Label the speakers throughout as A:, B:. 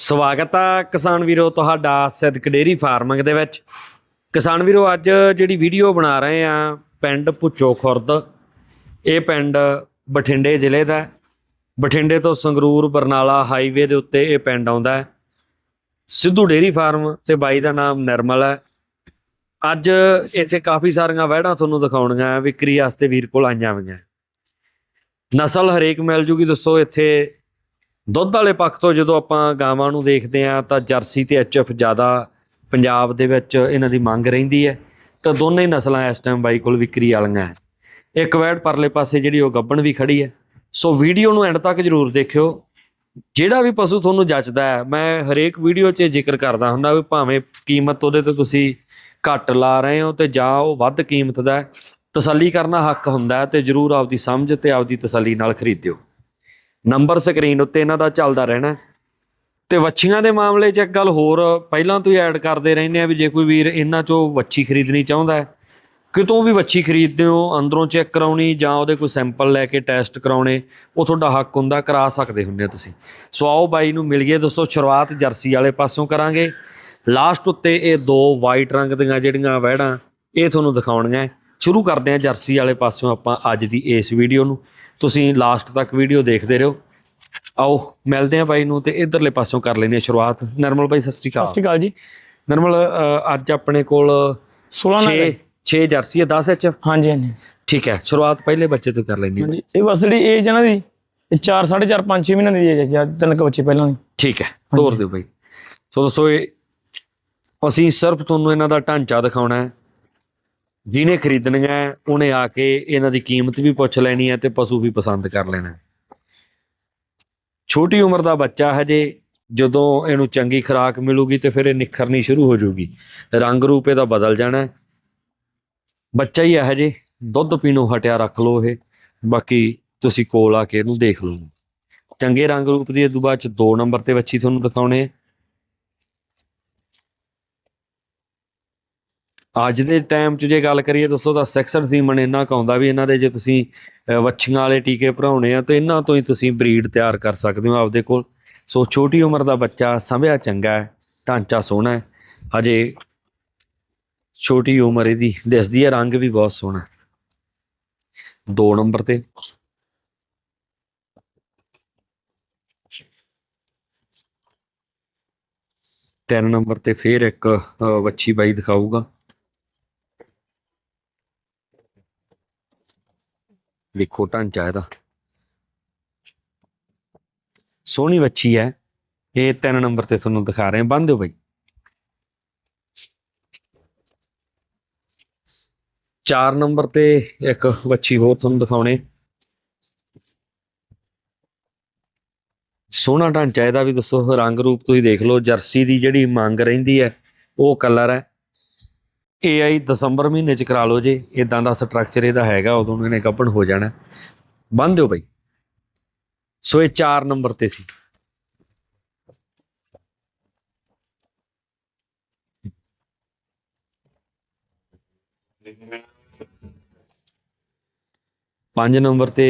A: ਸਵਾਗਤ ਆ ਕਿਸਾਨ ਵੀਰੋ ਤੁਹਾਡਾ ਸਿੱਧਕ ਡੇਰੀ ਫਾਰਮਿੰਗ ਦੇ ਵਿੱਚ। ਕਿਸਾਨ ਵੀਰੋ, ਅੱਜ ਜਿਹੜੀ ਵੀਡੀਓ ਬਣਾ ਰਹੇ ਆ, ਪਿੰਡ ਪੁੱਚੋ ਖੁਰਦ। ਇਹ ਪਿੰਡ ਬਠਿੰਡੇ ਜ਼ਿਲ੍ਹੇ ਦਾ ਬਠਿੰਡੇ ਤੋਂ ਸੰਗਰੂਰ ਬਰਨਾਲਾ ਹਾਈਵੇ ਦੇ ਉੱਤੇ ਇਹ ਪਿੰਡ ਆਉਂਦਾ ਹੈ। ਸਿੱਧੂ ਡੇਰੀ ਫਾਰਮ ਤੇ ਬਾਈ ਦਾ ਨਾਮ ਨਿਰਮਲ ਹੈ। ਅੱਜ ਇੱਥੇ ਕਾਫੀ ਸਾਰੀਆਂ ਵਹਿੜਾਂ ਤੁਹਾਨੂੰ ਦਿਖਾਉਣੀਆਂ ਵਿਕਰੀ ਵਾਸਤੇ ਵੀਰ ਕੋਲ ਆਈਆਂ ਹੋਈਆਂ ਨਸਲ ਹਰੇਕ ਮਿਲ ਜੂਗੀ, ਦੱਸੋ ਇੱਥੇ ਦੁੱਧ ਵਾਲੇ ਪੱਖ ਤੋਂ ਜਦੋਂ ਆਪਾਂ ਗਾਵਾਂ ਨੂੰ ਦੇਖਦੇ ਆ ਤਾਂ ਜਰਸੀ ਤੇ ਐਚਐਫ ਜ਼ਿਆਦਾ ਪੰਜਾਬ ਦੇ ਵਿੱਚ ਇਹਨਾਂ ਦੀ ਮੰਗ ਰਹਿੰਦੀ ਹੈ ਤਾਂ ਦੋਨੇ ਨਸਲਾਂ ਇਸ ਟਾਈਮ ਬਾਈ ਕੋਲ ਵਿਕਰੀ ਵਾਲੀਆਂ ਹੈ। ਇੱਕ ਵੈੜ ਪਰਲੇ ਪਾਸੇ ਜਿਹੜੀ ਉਹ ਗੱਬਣ ਵੀ ਖੜੀ ਹੈ। ਸੋ ਵੀਡੀਓ ਨੂੰ ਐਂਡ ਤੱਕ ਜਰੂਰ ਦੇਖਿਓ। ਜਿਹੜਾ ਵੀ ਪਸ਼ੂ ਤੁਹਾਨੂੰ ਜੱਚਦਾ ਹੈ, ਮੈਂ ਹਰੇਕ ਵੀਡੀਓ 'ਚ ਜ਼ਿਕਰ ਕਰਦਾ ਹੁੰਦਾ ਵੀ ਭਾਵੇਂ ਕੀਮਤ ਉਹਦੇ ਤੇ ਤੁਸੀਂ ਘੱਟ ਲਾ ਰਹੇ ਹੋ ਤੇ ਜਾਂ ਉਹ ਵੱਧ ਕੀਮਤ ਦਾ ਤਸੱਲੀ ਕਰਨਾ ਹੱਕ ਹੁੰਦਾ ਹੈ ਤੇ ਜਰੂਰ ਆਪਦੀ ਸਮਝ ਤੇ ਆਪਦੀ ਤਸੱਲੀ ਨਾਲ ਖਰੀਦਿਓ। ਨੰਬਰ ਸਕਰੀਨ ਉੱਤੇ ਇਹਨਾਂ ਦਾ ਚੱਲਦਾ ਰਹਿਣਾ ਤੇ ਵੱਛੀਆਂ ਦੇ ਮਾਮਲੇ 'ਚ ਇੱਕ ਗੱਲ ਹੋਰ, ਪਹਿਲਾਂ ਤੋਂ ਹੀ ਐਡ ਕਰਦੇ ਰਹਿੰਦੇ ਆ ਵੀ ਜੇ ਕੋਈ ਵੀਰ ਇਹਨਾਂ 'ਚੋਂ ਵੱਛੀ ਖਰੀਦਣੀ ਚਾਹੁੰਦਾ ਹੈ, ਕਿਤੋਂ ਵੀ ਵੱਛੀ ਖਰੀਦਦੇ ਹੋ, ਅੰਦਰੋਂ ਚੈੱਕ ਕਰਾਉਣੀ ਜਾਂ ਉਹਦੇ ਕੋਈ ਸੈਂਪਲ ਲੈ ਕੇ ਟੈਸਟ ਕਰਾਉਣੇ, ਉਹ ਤੁਹਾਡਾ ਹੱਕ ਹੁੰਦਾ, ਕਰਾ ਸਕਦੇ ਹੁੰਦੇ ਹੋ ਤੁਸੀਂ। ਸੋ ਆਓ ਬਾਈ ਨੂੰ ਮਿਲੀਏ ਦੋਸਤੋ, ਸ਼ੁਰੂਆਤ ਜਰਸੀ ਵਾਲੇ ਪਾਸੋਂ ਕਰਾਂਗੇ। ਲਾਸਟ ਉੱਤੇ ਇਹ ਦੋ ਵਾਈਟ ਰੰਗ ਦੀਆਂ ਜਿਹੜੀਆਂ ਵਹਿੜਾਂ, ਇਹ ਤੁਹਾਨੂੰ ਦਿਖਾਉਣੀਆਂ ਸ਼ੁਰੂ ਕਰਦੇ ਹਾਂ ਜਰਸੀ ਵਾਲੇ ਪਾਸੋਂ ਆਪਾਂ ਅੱਜ ਦੀ ਇਸ ਵੀਡੀਓ ਨੂੰ। ਤੁਸੀਂ ਲਾਸਟ ਤੱਕ ਵੀਡੀਓ ਦੇਖਦੇ ਰਹੋ। ਆਓ ਮਿਲਦੇ ਹਾਂ ਬਾਈ ਨੂੰ ਤੇ ਇਧਰਲੇ ਪਾਸੋਂ ਕਰ ਹਾਂ ਸ਼ੁਰੂਆਤ। ਨਰਮਲ ਬਾਈ ਸਤਿ ਸ਼੍ਰੀ
B: ਸਤਿ
A: ਅਕਾਲ
B: ਸ਼੍ਰੀ ਅਕਾਲ ਜੀ।
A: ਨਰਮਲ ਅੱਜ ਆਪਣੇ ਕੋਲ
B: 16 ਨਾਲ
A: 6 6 ਜਰਸੀ ਹੈ 10 ਐਚ
B: ਹਾਂਜੀ ਹਾਂਜੀ।
A: ਠੀਕ ਹੈ ਸ਼ੁਰੂਆਤ ਪਹਿਲੇ ਬੱਚੇ ਤੋਂ ਕਰ ਹਾਂ।
B: ਹਾਂਜੀ ਇਹ ਬਸ ਜਿਹੜੀ ਏਜ ਹੈ ਨਾ ਦੀ ਇਹ 4 4.5 5 6 ਮਹੀਨਿਆਂ ਦੀ ਏਜ ਹੈ ਜੀ ਤਿੰਨ ਕੁ ਬੱਚੇ ਪਹਿਲਾਂ ਦੀ।
A: ਠੀਕ ਹੈ ਤੋਰ ਦਿਓ ਬਾਈ। ਸੋ ਦੋਸਤੋ ਇਹ ਅਸੀਂ ਸਿਰਫ ਤੁਹਾਨੂੰ ਇਹਨਾਂ ਦਾ ਢਾਂਚਾ ਦਿਖਾਉਣਾ ਹੈ। ਜਿਹਨੇ ਖਰੀਦਣੀਆਂ ਉਹਨੇ ਆ ਕੇ ਇਹਨਾਂ ਦੀ ਕੀਮਤ ਵੀ ਪੁੱਛ ਲੈਣੀ ਹੈ ਤੇ ਪਸ਼ੂ ਵੀ ਪਸੰਦ ਕਰ ਲੈਣਾ ਛੋਟੀ ਉਮਰ ਦਾ ਬੱਚਾ ਹਜੇ ਜਦੋਂ ਇਹਨੂੰ ਚੰਗੀ ਖੁਰਾਕ ਮਿਲੂਗੀ ਤੇ ਫਿਰ ਇਹ ਨਿਖਰਨੀ ਸ਼ੁਰੂ ਹੋ ਜਾਊਗੀ। ਰੰਗ ਰੂਪ ਇਹਦਾ ਬਦਲ ਜਾਣਾ ਬੱਚਾ ਹੀ ਹੈ ਹਜੇ, ਦੁੱਧ ਪੀਣੋਂ ਹਟਿਆ ਰੱਖ ਲਓ ਇਹ। ਬਾਕੀ ਤੁਸੀਂ ਕੋਲ ਆ ਕੇ ਇਹਨੂੰ ਦੇਖ ਲਓ। ਚੰਗੇ ਰੰਗ ਰੂਪ ਦੀ ਇਹ ਤੋਂ ਬਾਅਦ ਚ 2 ਨੰਬਰ ਤੇ ਵੱਛੀ ਤੁਹਾਨੂੰ ਦਿਖਾਉਣੇ ਅੱਜ ਦੇ ਟਾਈਮ 'ਚ ਜੇ ਗੱਲ ਕਰੀਏ ਦੋਸਤੋ, ਤਾਂ ਸੈਕਸਰ ਸੀਮਨ ਇੰਨਾ ਕੁ ਆਉਂਦਾ ਵੀ ਇਹਨਾਂ ਦੇ ਜੇ ਤੁਸੀਂ ਵੱਛੀਆਂ ਵਾਲੇ ਟੀਕੇ ਭਰਾਉਣੇ ਆ, ਤੇ ਇਹਨਾਂ ਤੋਂ ਹੀ ਤੁਸੀਂ ਬਰੀਡ ਤਿਆਰ ਕਰ ਸਕਦੇ ਹੋ ਆਪਦੇ ਕੋਲ। ਸੋ ਛੋਟੀ ਉਮਰ ਦਾ ਬੱਚਾ ਸੰਭਿਆ ਚੰਗਾ ਹੈ, ਢਾਂਚਾ ਸੋਹਣਾ ਹੈ, ਹਜੇ ਛੋਟੀ ਉਮਰ ਇਹਦੀ, ਦਿਸਦੀ ਹੈ, ਰੰਗ ਵੀ ਬਹੁਤ ਸੋਹਣਾ 2 ਨੰਬਰ ਤੇ। ਤਿੰਨ ਨੰਬਰ ਤੇ ਫੇਰ ਇੱਕ ਵੱਛੀ ਬਾਈ ਦਿਖਾਊਗਾ। ਵੇਖੋ, ਢਾਂਚਾ ਇਹਦਾ। ਸੋਹਣੀ ਵੱਛੀ ਹੈ। ਇਹ ਤਿੰਨ ਨੰਬਰ ਤੇ ਤੁਹਾਨੂੰ ਦਿਖਾ ਰਹੇ ਹਾਂ। ਬੰਨ ਦਿਓ ਬਾਈ। ਚਾਰ ਨੰਬਰ ਤੇ ਇੱਕ ਵੱਛੀ ਹੋਰ ਤੁਹਾਨੂੰ ਦਿਖਾਉਣੇ। ਸੋਹਣਾ ਢਾਂਚਾ ਇਹਦਾ ਵੀ ਦੱਸੋ। ਰੰਗ ਰੂਪ ਤੁਸੀਂ ਦੇਖ ਲਓ। ਜਰਸੀ ਦੀ ਜਿਹੜੀ ਮੰਗ ਰਹਿੰਦੀ ਹੈ, ਉਹ ਕਲਰ ਹੈ। AI ਦਸੰਬਰ ਮਹੀਨੇ ਚ ਕਰਾ ਲਓ ਜੇ ਇਦਾਂ ਦਾ ਸਟਰਕਚਰ ਇਹਦਾ ਹੈਗਾ, ਉਦੋਂ ਨੇ ਗੱਭਣ ਹੋ ਜਾਣਾ। ਬੰਨ ਦਿਓ ਬਈ। ਸੋ ਇਹ 4 ਨੰਬਰ ਤੇ ਸੀ। ਪੰਜ ਨੰਬਰ ਤੇ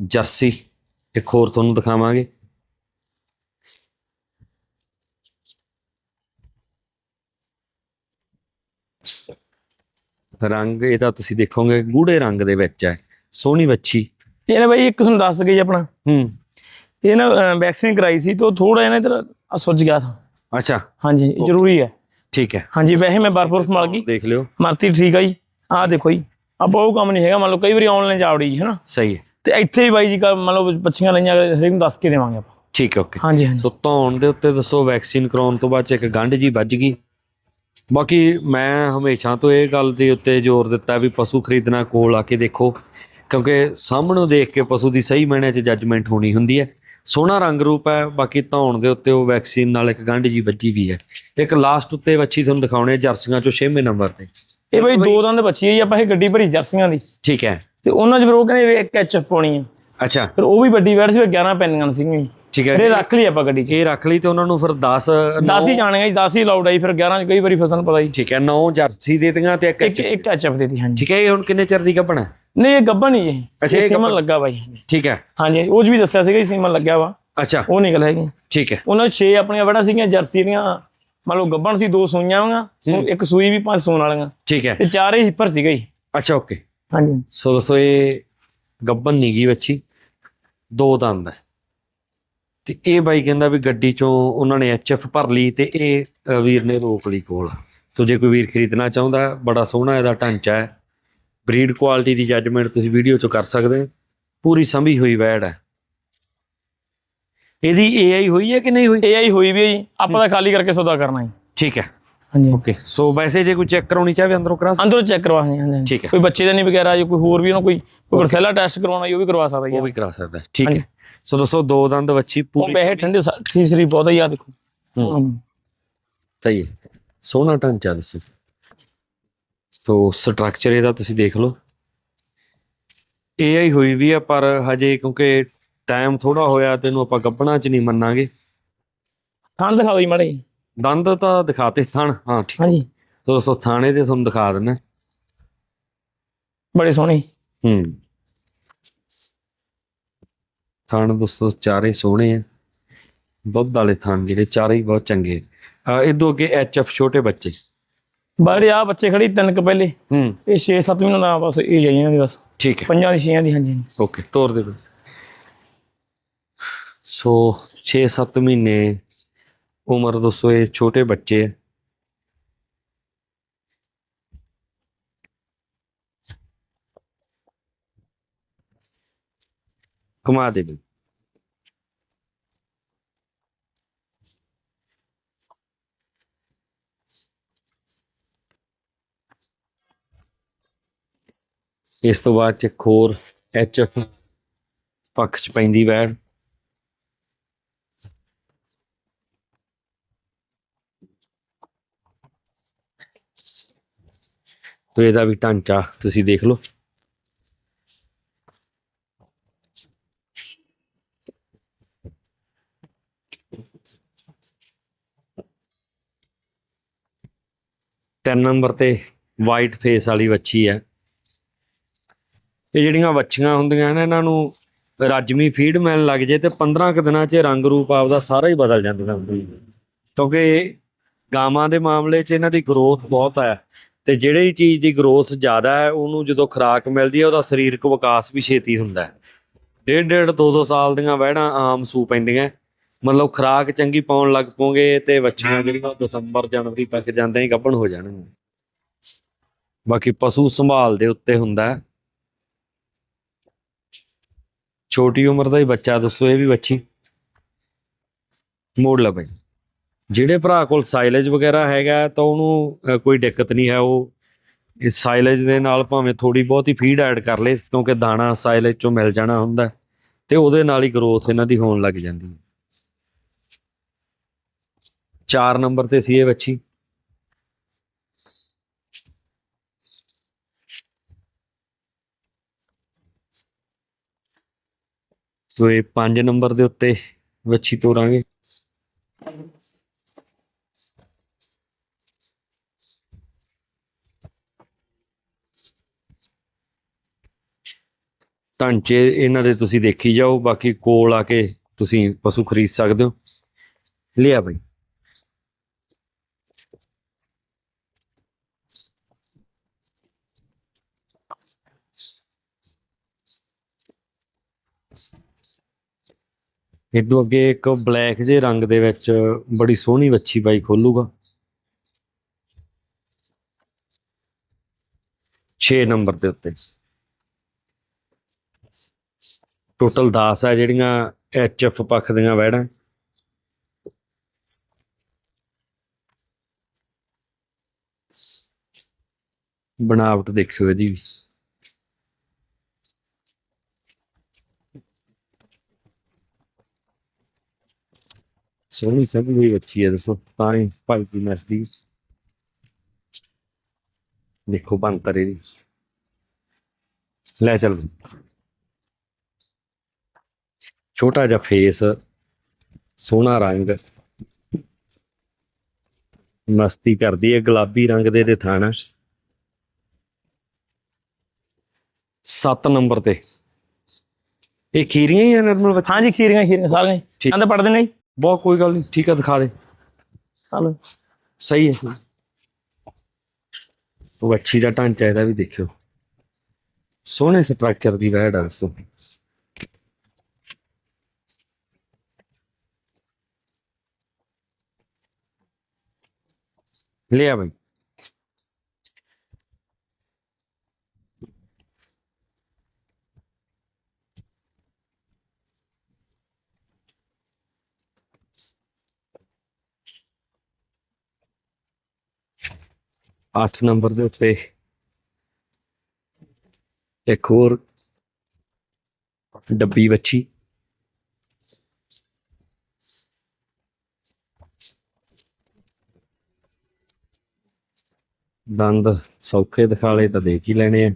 A: ਜਰਸੀ। ਇੱਕ ਹੋਰ ਤੁਹਾਨੂੰ ਦਿਖਾਵਾਂਗੇ। ਰੰਗ ਇਹਦਾ ਤੁਸੀਂ ਦੇਖੋਗੇ ਗੂੜੇ ਰੰਗ ਦੇ ਵਿੱਚ ਹੈ ਸੋਹਣੀ ਵੱਛੀ।
B: ਇਹ ਨਾ ਬਾਈ ਇੱਕ ਤੁਹਾਨੂੰ ਦੱਸ ਦਈਏ ਜੀ ਆਪਣਾ।
A: ਹੂੰ।
B: ਇਹ ਨਾ ਵੈਕਸੀਨ ਕਰਾਈ ਸੀ ਤਾਂ ਥੋੜਾ ਜਿਹਾ ਨਾ ਇਧਰ ਸੁੱਜ ਗਿਆ ਸੀ
A: ਅੱਛਾ।
B: ਹਾਂਜੀ ਜ਼ਰੂਰੀ ਹੈ।
A: ਠੀਕ ਹੈ।
B: ਹਾਂਜੀ ਵੈਸੇ ਮੈਂ ਬਰਫ ਬਰਫ ਮਲ ਗਈ।
A: ਦੇਖ ਲਿਓ।
B: ਮਰਤੀ ਠੀਕ ਆ ਜੀ। ਆਹ ਦੇਖੋ ਜੀ ਆਪਾਂ ਉਹ ਕੰਮ ਨਹੀਂ ਹੈਗਾ। ਮੰਨ ਲਓ ਕਈ ਵਾਰੀ ਆਨਲਾਈਨ ਜਾਵੜੀ ਜੀ ਹਨਾ।
A: ਸਹੀ ਹੈ।
B: ਤੇ ਇੱਥੇ ਵੀ ਬਾਈ ਜੀ ਮੰਨ ਲਓ ਬੱਚੀਆਂ ਲਈਆਂ ਹਰੇਕ ਨੂੰ ਦੱਸ ਕੇ ਦੇਵਾਂਗੇ ਆਪਾਂ।
A: ਠੀਕ ਹੈ ਓਕੇ
B: ਹਾਂਜੀ ਹਾਂਜੀ।
A: ਸੋ ਧੌਣ ਦੇ ਉੱਤੇ ਦੱਸੋ ਵੈਕਸੀਨ ਕਰਾਉਣ ਤੋਂ ਬਾਅਦ ਚ ਇੱਕ ਗੰਢ ਜੀ ਵੱਜ ਗਈ। ਬਾਕੀ ਮੈਂ ਹਮੇਸ਼ਾ ਤੋਂ ਇਹ ਗੱਲ ਦੇ ਉੱਤੇ ਜ਼ੋਰ ਦਿੱਤਾ ਵੀ ਪਸ਼ੂ ਖਰੀਦਣਾ ਕੋਲ ਆ ਕੇ ਦੇਖੋ ਕਿਉਂਕਿ ਸਾਹਮਣੋਂ ਦੇਖ ਕੇ ਪਸ਼ੂ ਦੀ ਸਹੀ ਮਾਇਨੇ 'ਚ ਜੱਜਮੈਂਟ ਹੋਣੀ ਹੁੰਦੀ ਹੈ। ਸੋਹਣਾ ਰੰਗ ਰੂਪ ਹੈ ਬਾਕੀ ਧੌਣ ਦੇ ਉੱਤੇ ਉਹ ਵੈਕਸੀਨ ਨਾਲ ਇੱਕ ਗੰਢ ਜੀ ਵੱਜੀ ਵੀ ਹੈ। ਇੱਕ ਲਾਸਟ ਉੱਤੇ ਵੱਛੀ ਤੁਹਾਨੂੰ ਦਿਖਾਉਣੇ ਜਰਸੀਆਂ ਚੋਂ 6ਵੇਂ ਨੰਬਰ ਤੇ।
B: ਇਹ ਬਾਈ ਦੋ ਦੰਦ ਬੱਚੀ ਹੈ ਜੀ ਆਪਾਂ ਇਹ ਗੱਡੀ ਭਰੀ ਜਰਸੀਆਂ ਦੀ।
A: ਠੀਕ ਹੈ।
B: ਤੇ ਉਹਨਾਂ 'ਚ ਫਿਰ ਉਹ ਕਹਿੰਦੇ ਇੱਕ ਐਚਐਫ ਪਾਉਣੀ ਹੈ।
A: ਅੱਛਾ।
B: ਫਿਰ ਉਹ ਵੀ ਵੱਡੀ ਵੈਟ ਸੀ ਫਿਰ 11 ਪੈਂਦੀਆਂ ਸੀਗੀਆਂ।
A: ਠੀਕ
B: ਫਿਰ
A: ਹੈ
B: ਇਹ ਰੱਖ ਲਈ ਆਪਾਂ ਗੱਡੀ 'ਚ।
A: ਇਹ ਰੱਖ ਲਈ ਤੇ ਉਹਨਾਂ ਨੂੰ ਫਿਰ 10
B: 10 ਹੀ ਜਾਣਗੇ ਜੀ 10 ਹੀ ਲਾਉਡ ਆਈ ਫਿਰ 11 'ਚ ਕਈ ਵਾਰੀ ਫਸਲ ਪਤਾ ਜੀ।
A: ਠੀਕ ਹੈ 9 ਜਰਸੀ ਦੇ ਦਿੱਤੀਆਂ ਤੇ ਇੱਕ
B: ਇੱਕ ਇੱਕ ਐਚਐਫ ਦੇ ਦੀ ਹਾਂਜੀ।
A: ਠੀਕ ਹੈ ਇਹ ਹੁਣ ਕਿੰਨੇ ਚਿਰ ਦੀ ਕੱਪਣਾ
B: ਨਹੀਂ ਇਹ ਗੱਬਾ ਨਹੀਂ ਇਹ
A: ਅੱਛਾ, ਇਹ
B: ਸੀਮਨ। ਲੱਗਾ ਬਾਈ
A: ਠੀਕ ਹੈ।
B: ਹਾਂਜੀ ਉਹ ਵੀ ਦੱਸਿਆ ਸੀਗਾ ਜੀ ਸੀਮਨ ਲੱਗਿਆ ਵਾ।
A: ਅੱਛਾ।
B: ਉਹ ਨਿਕਲ ਹੈਗੀਆਂ
A: ਠੀਕ ਹੈ।
B: ਉਹਨਾਂ 6 ਆਪਣੀਆਂ ਵੜਾ ਸੀਗੀਆਂ ਜਰਸੀ ਦੀਆਂ। ਮੰਨ ਲਓ ਗੱਬਣ ਸੀ ਦੋ ਸੂਈਆਂ ਵਾਂਗਾ ਇੱਕ ਸੂਈ ਵੀ ਪੰਜ ਸੂਣ ਵਾਲੀਆਂ।
A: ਠੀਕ ਹੈ।
B: ਤੇ ਚਾਰੇ ਹਿੱਪਰ ਸੀਗੇ ਜੀ।
A: ਅੱਛਾ ਓਕੇ।
B: ਹਾਂਜੀ।
A: ਸੋ ਦੋਸਤੋ ਇਹ ਗੱਬਨ ਨਹੀਂ ਗਈ ਬੱਚੀ ਦੋ ਦੰਦ ਹੈ। ਤੇ ਇਹ ਬਾਈ ਕਹਿੰਦਾ ਵੀ ਗੱਡੀ ਚੋਂ ਉਹਨਾਂ ਨੇ ਐਚਐਫ ਭਰ ਲਈ ਤੇ ਇਹ ਵੀਰ ਨੇ ਰੋਕ ਲਈ ਕੋਲ। ਤੋ ਜੇ ਕੋਈ ਵੀਰ ਖਰੀਦਣਾ ਚਾਹੁੰਦਾ ਹੈ, ਬੜਾ ਸੋਹਣਾ ਇਹਦਾ ਢਾਂਚਾ ਹੈ। ਬਰੀਡ ਕੁਆਲਿਟੀ ਦੀ ਜੱਜਮੈਂਟ ਤੁਸੀਂ ਵੀਡੀਓ ਚੋਂ ਕਰ ਸਕਦੇ ਹੋ। ਪੂਰੀ ਸੰਭੀ ਹੋਈ ਵੈੜ ਹੈ। ਇਹਦੀ ਏਆਈ ਹੋਈ ਹੈ ਕਿ ਨਹੀਂ ਹੋਈ?
B: ਏਆਈ ਹੋਈ ਵੀ ਹੈ ਜੀ। ਆਪਾਂ ਤਾਂ ਖਾਲੀ ਕਰਕੇ ਸੌਦਾ ਕਰਨਾ ਜੀ।
A: ਠੀਕ ਹੈ।
B: ਹਾਂਜੀ।
A: ਓਕੇ ਸੋ ਵੈਸੇ ਜੇ ਕੋਈ ਚੈੱਕ ਕਰਾਉਣੀ ਚਾਹਵੇ ਅੰਦਰੋਂ ਕਰਾ ਸਕਦੇ।
B: ਅੰਦਰੋਂ ਚੈੱਕ ਕਰਵਾਉਣੀ ਹਾਂਜੀ
A: ਠੀਕ ਹੈ।
B: ਕੋਈ ਬੱਚੇ ਦਾ ਨਹੀਂ ਵਗੈਰਾ ਜਾਂ ਕੋਈ ਹੋਰ ਵੀ ਉਹਨਾਂ ਕੋਈ ਕੋਈ ਵਰਸੈਲਾ ਟੈਸਟ ਕਰਵਾਉਣਾ ਉਹ ਵੀ ਕਰਵਾ ਸਕਦਾ ਜੀ
A: ਉਹ ਵੀ ਕਰਾ ਸਕਦਾ। ਹੈ। ਠੀਕ ਹੈ। ਸੋ ਦੋਸਤੋ ਦੋ ਦੰਦ ਬੱਚੀ
B: ਉਹ
A: ਪੂਰੀ
B: ਠੰਡੇ ਤੀਸਰੀ ਬਹੁਤ ਹੀ ਦੇਖੋ
A: ਹੂੰ। ਸਹੀ ਹੈ ਸੋਹਣਾ ਢਾਂਚਾ ਦੱਸੋ। ਸੋ ਸਟਰਕਚਰ ਇਹਦਾ ਤੁਸੀਂ ਦੇਖ ਲਓ। AI ਹੋਈ ਵੀ ਆ ਪਰ ਹਜੇ ਕਿਉਂਕਿ ਟਾਈਮ ਥੋੜਾ ਹੋਇਆ ਤੈਨੂੰ ਆਪਾਂ ਗੱਬਣਾ ਚ ਨਹੀਂ ਮੰਨਾਂਗੇ।
B: ਥਾਂ ਦਿਖਾ ਦਿਓ ਜੀ ਮਾੜੇ।
A: ਦੰਦ ਤਾਂ ਦਿਖਾਤੇ ਥਣ ਹਾਂ ਠੀਕ।
B: ਹਾਂਜੀ।
A: ਸੋ ਦੋਸਤੋ ਥਾਣੇ ਤੇ ਤੁਹਾਨੂੰ ਦਿਖਾ ਦਿੰਦਾ
B: ਬੜੇ ਸੋਹਣੇ।
A: ਹੂੰ। ਥਣ ਦੋਸਤੋ ਚਾਰੇ ਸੋਹਣੇ ਆ। ਦੁੱਧ ਵਾਲੇ ਥਣ ਜਿਹੜੇ ਚਾਰੇ ਹੀ ਬਹੁਤ ਚੰਗੇ ਆ। ਇਦੋਂ ਅੱਗੇ ਐਚਐਫ ਛੋਟੇ ਬੱਚੇ।
B: ਬਾੜੇ ਆ ਬੱਚੇ ਖੜੀ ਤਿੰਨ ਕ ਪਹਿਲੇ।
A: ਹੂੰ।
B: ਇਹ 6-7 ਮਹੀਨੇ ਦਾ ਬਸ ਇਹ ਜਾਈ ਇਹਨਾਂ ਦੀ ਬਸ।
A: ਠੀਕ ਹੈ।
B: ਪੰਜਾਂ ਦੀ ਛੇਆਂ ਦੀ ਹਾਂਜੀ।
A: ਓਕੇ ਤੋਰ ਦੇ। ਸੋ 6-7 ਮਹੀਨੇ ਉਮਰ ਦੱਸੋ ਇਹ ਛੋਟੇ ਬੱਚੇ ਆ। ਕਮਾ ਦੇ ਇਸ ਤੋਂ ਬਾਅਦ ਚ ਇੱਕ ਹੋਰ ਐਚਐਫ ਪੱਖ ਚ ਪੈਂਦੀ ਵੈੜ। ਤੇ ਇਹਦਾ ਵੀ ਢਾਂਚਾ ਤੁਸੀਂ ਦੇਖ ਲਓ। ਤਿੰਨ ਨੰਬਰ ਤੇ ਵਾਈਟ ਫੇਸ ਵਾਲੀ ਵੱਛੀ ਹੈ। ਇਹ ਜਿਹੜੀਆਂ ਵੱਛੀਆਂ ਹੁੰਦੀਆਂ ਨੇ, ਇਹਨਾਂ ਨੂੰ ਰਾਜਮੀ ਫੀਡ ਮਿਲਣ ਲੱਗ ਜੇ ਤੇ 15 ਕੁ ਦਿਨਾਂ 'ਚ ਰੰਗ ਰੂਪ ਆਪਦਾ ਸਾਰਾ ਹੀ ਬਦਲ ਜਾਂਦਾ ਕਿਉਂਕਿ ਗਾਵਾਂ ਦੇ ਮਾਮਲੇ 'ਚ ਇਹਨਾਂ ਦੀ ਗਰੋਥ ਬਹੁਤ ਹੈ ਤੇ ਜਿਹੜੀ ਚੀਜ਼ ਦੀ ਗਰੋਥ ਜ਼ਿਆਦਾ ਹੈ, ਉਹਨੂੰ ਜਦੋਂ ਖੁਰਾਕ ਮਿਲਦੀ ਹੈ, ਉਹਦਾ ਸਰੀਰਕ ਵਿਕਾਸ ਵੀ ਛੇਤੀ ਹੁੰਦਾ ਹੈ। ਡੇਢ ਡੇਢ ਦੋ ਦੋ ਸਾਲ ਦੀਆਂ ਵਹਿੜਾਂ ਆਮ ਸੂ ਪੈਂਦੀਆਂ। ਮਤਲਬ ਖੁਰਾਕ ਚੰਗੀ ਪਾਉਣ ਲੱਗ ਪੋਗੇ ਤੇ ਬੱਚੀਆਂ ਜਿਹੜੀਆਂ ਉਹ ਦਸੰਬਰ, ਜਨਵਰੀ ਤੱਕ ਜਾਂਦੇ ਹੀ ਗੱਭਣ ਹੋ ਜਾਣਗੀਆਂ। ਬਾਕੀ ਪਸ਼ੂ ਸੰਭਾਲ ਦੇ ਉੱਤੇ ਹੁੰਦਾ ਛੋਟੀ ਉਮਰ ਦਾ ਹੀ ਬੱਚਾ, ਦੱਸੋ ਇਹ ਵੀ ਵੱਛੀ। ਮੋੜ ਲਾ ਬਾਈ ਜਿਹੜੇ ਭਰਾ ਕੋਲ ਸਾਈਲੇਜ ਵਗੈਰਾ ਹੈਗਾ ਤਾਂ ਉਹਨੂੰ ਕੋਈ ਦਿੱਕਤ ਨਹੀਂ ਹੈ। ਉਹ ਇਸ ਸਾਈਲੇਜ ਦੇ ਨਾਲ ਭਾਵੇਂ ਥੋੜੀ ਬਹੁਤੀ ਫੀਡ ਐਡ ਕਰ ਲੇ, ਕਿਉਂਕਿ ਦਾਣਾ ਸਾਈਲੇਜ ਚੋਂ ਮਿਲ ਜਾਣਾ ਹੁੰਦਾ ਤੇ ਉਹਦੇ ਨਾਲ ਹੀ ਗਰੋਥ ਇਹਨਾਂ ਦੀ ਹੋਣ ਲੱਗ ਜਾਂਦੀ ਹੈ। 4 ਨੰਬਰ ਤੇ ਸੀ ਇਹ ਵੱਛੀ। ਤੋ ਇਹ 5 ਨੰਬਰ ਦੇ ਉੱਤੇ ਵੱਛੀ ਤੋਰਾਂਗੇ। ਢਾਂਚੇ ਇਹਨਾਂ ਦੇ ਤੁਸੀਂ ਦੇਖੀ ਜਾਓ, ਬਾਕੀ ਕੋਲ ਆ ਕੇ ਤੁਸੀਂ ਪਸ਼ੂ ਖਰੀਦ ਸਕਦੇ ਹੋ। ਲਿਆ ਬਈ। ਇਦੋਂ ਅੱਗੇ ਇੱਕ ਬਲੈਕ ਜੇ ਰੰਗ ਦੇ ਵਿੱਚ ਬੜੀ ਸੋਹਣੀ ਵੱਛੀ ਬਾਈ ਖੋਲੂਗਾ। 6 ਨੰਬਰ ਦੇ ਉੱਤੇ। ਟੋਟਲ 10 ਹੈ ਜਿਹੜੀਆਂ ਐਚਐਫ ਪੱਖ ਦੀਆਂ ਵੈੜਾਂ ਬਣਾਵਟ ਦੇਖਿਓ ਇਹਦੀ ਵੀ। ਸੋਹਣੀ ਸਭ ਵੀ ਅੱਛੀ ਹੈ ਦੱਸੋ ਤਾਂ ਹੀ ਭਾਈ ਦੀ ਨਸਦੀ ਦੇਖੋ ਬੰਤਰ ਇਹਦੀ ਲੈ ਚੱਲ ਛੋਟਾ ਜਿਹਾ ਫੇਸ ਸੋਹਣਾ ਰੰਗ ਮਸਤੀ ਕਰਦੀ ਹੈ ਗੁਲਾਬੀ ਰੰਗ ਦੇ ਤੇ ਥਾਣਾ 7 ਨੰਬਰ ਤੇ ਇਹ ਖੀਰੀਆਂ ਹੀ ਆ ਨਰਮਲ ਬੱਚੇ
B: ਹਾਂਜੀ ਖੀਰੀਆਂ ਖੀਰੀਆਂ ਸਾਰੀਆਂ। ਕਹਿੰਦੇ ਪੜਦੇ ਨਹੀਂ
A: ਬਹੁਤ ਕੋਈ ਗੱਲ ਨਹੀਂ ਠੀਕ ਆ ਦਿਖਾ ਦੇ
B: ਹਲੋ
A: ਸਹੀ ਹੈ ਉਹ ਅੱਛੀ ਦਾ ਢਾਂਚਾ ਇਹਦਾ ਵੀ ਦੇਖਿਓ ਸੋਹਣੇ ਸਟਰਕਚਰ ਦੀ ਵੈੜ ਆ ਦੱਸੋ ਲਿਆ ਬਈ ਅੱਠ ਨੰਬਰ ਦੇ ਉੱਤੇ। ਇੱਕ ਹੋਰ। ਡੱਬੀ ਵੱਛੀ। ਦੰਦ ਸੌਖੇ ਦਿਖਾਲੇ ਤਾਂ ਦੇਖ ਹੀ ਲੈਣੇ ਆ।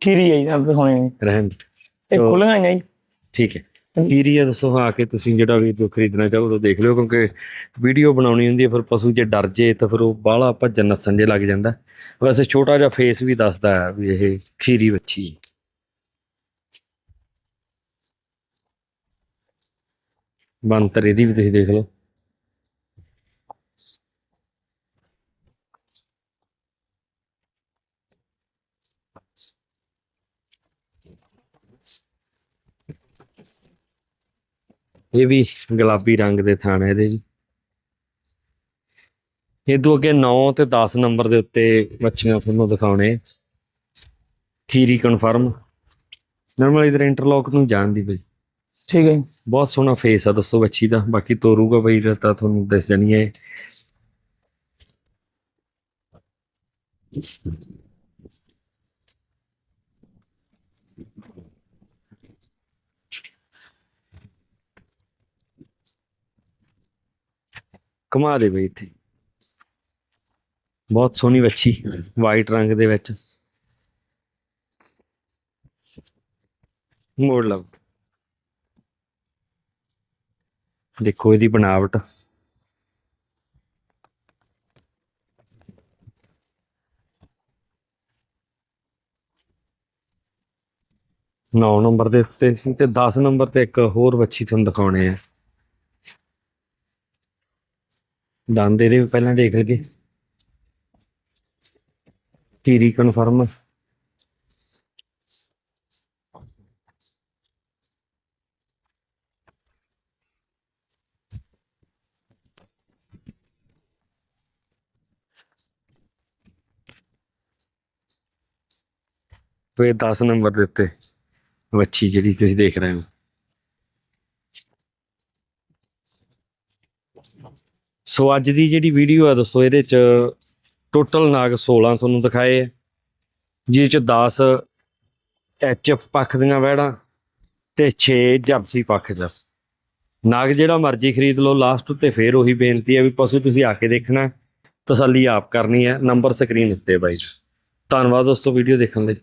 B: ਖੀਰੀ ਆਈ ਦਿਖਾਉਣੇ ਨੇ।
A: ਰਹਿਣ।
B: ਇਹ ਆਈਆਂ ਜੀ।
A: ਠੀਕ ਹੈ। ਏਰੀਆ ਸੁਹਾ ਕੇ ਤੁਸੀਂ ਜਿਹੜਾ ਵੀ ਜੋ ਖਰੀਦਣਾ ਚਾਹੋ ਉਹ ਦੇਖ ਲਿਓ ਕਿਉਂਕਿ ਵੀਡੀਓ ਬਣਾਉਣੀ ਹੁੰਦੀ ਹੈ, ਫਿਰ ਪਸ਼ੂ ਜੇ ਡਰ ਜੇ ਤਾਂ ਫਿਰ ਉਹ ਬਾਹਲਾ ਭੱਜਣ ਨੱਸਣ ਜੇ ਲੱਗ ਜਾਂਦਾ। ਵੈਸੇ ਛੋਟਾ ਜਿਹਾ ਫੇਸ ਵੀ ਦੱਸਦਾ ਹੈ ਵੀ ਇਹ ਖੀਰੀ ਵੱਛੀ। ਹੈ ਬੰਤਰ ਇਹਦੀ ਵੀ ਤੁਸੀਂ ਦੇਖ ਲਓ। ਇਹ ਵੀ ਗੁਲਾਬੀ ਰੰਗ ਦੇ ਥਣ ਇਹਦੇ ਵੀ ਇਹ ਤੋਂ ਅੱਗੇ 9 ਤੇ 10 ਨੰਬਰ ਦੇ ਉੱਤੇ ਮੱਛੀਆਂ ਤੁਹਾਨੂੰ ਦਿਖਾਉਣੇ। ਖੀਰੀ ਕਨਫਰਮ ਨਰਮਲ ਇਧਰ ਇੰਟਰਲੌਕ ਨੂੰ ਜਾਣਦੀ ਬਈ।
B: ਠੀਕ ਹੈ।
A: ਬਹੁਤ ਸੋਹਣਾ ਫੇਸ ਆ ਦੱਸੋ ਬੱਚੀ ਦਾ। ਬਾਕੀ ਤੋਰੂਗਾ ਬਈ ਤਾਂ ਤੁਹਾਨੂੰ ਦੱਸ ਜਾਣੀ ਹੈ। ਕਮਾ ਦੇ ਬਈ ਇੱਥੇ। ਬਹੁਤ ਸੋਹਣੀ ਵੱਛੀ ਵਾਈਟ ਰੰਗ ਦੇ ਵਿੱਚ। ਮੋੜ ਲਓ। ਦੇਖੋ ਇਹਦੀ ਬਣਾਵਟ। ਨੌ ਨੰਬਰ ਦੇ ਉੱਤੇ ਤੇ 10 ਨੰਬਰ ਤੇ ਇੱਕ ਹੋਰ ਵੱਛੀ ਤੁਹਾਨੂੰ ਦਿਖਾਉਣੇ ਆ। ਦੰਦ ਇਹਦੇ ਵੀ ਪਹਿਲਾਂ ਦੇਖ ਲਈਏ। ਕੀਰੀ ਕਨਫਰਮ ਤੋ 10 ਨੰਬਰ ਦੇ ਉੱਤੇ ਵੱਛੀ ਜਿਹੜੀ ਤੁਸੀਂ ਦੇਖ ਰਹੇ ਹੋ। ਸੋ ਅੱਜ ਦੀ ਜਿਹੜੀ ਵੀਡੀਓ ਆ ਦੋਸਤੋ ਇਹਦੇ ਚ ਟੋਟਲ ਨਾਗ 16 ਤੁਹਾਨੂੰ ਦਿਖਾਏ ਆ। ਜਿਹਦੇ ਚ 10 ਐਚਐਫ ਪੱਖ ਦੀਆਂ ਵਹਿੜਾਂ ਤੇ 6 ਜਰਸੀ ਪੱਖ ਚ। ਨਾਗ ਜਿਹੜਾ ਮਰਜ਼ੀ ਖਰੀਦ ਲਓ ਲਾਸਟ ਉੱਤੇ ਫੇਰ ਉਹੀ ਬੇਨਤੀ ਹੈ ਵੀ ਪਸ਼ੂ ਤੁਸੀਂ ਆ ਕੇ ਦੇਖਣਾ, ਤਸੱਲੀ ਆਪ ਕਰਨੀ ਹੈ ਨੰਬਰ ਸਕਰੀਨ ਉੱਤੇ ਬਾਈ ਧੰਨਵਾਦ ਦੋਸਤੋ ਵੀਡੀਓ ਦੇਖਣ ਲਈ।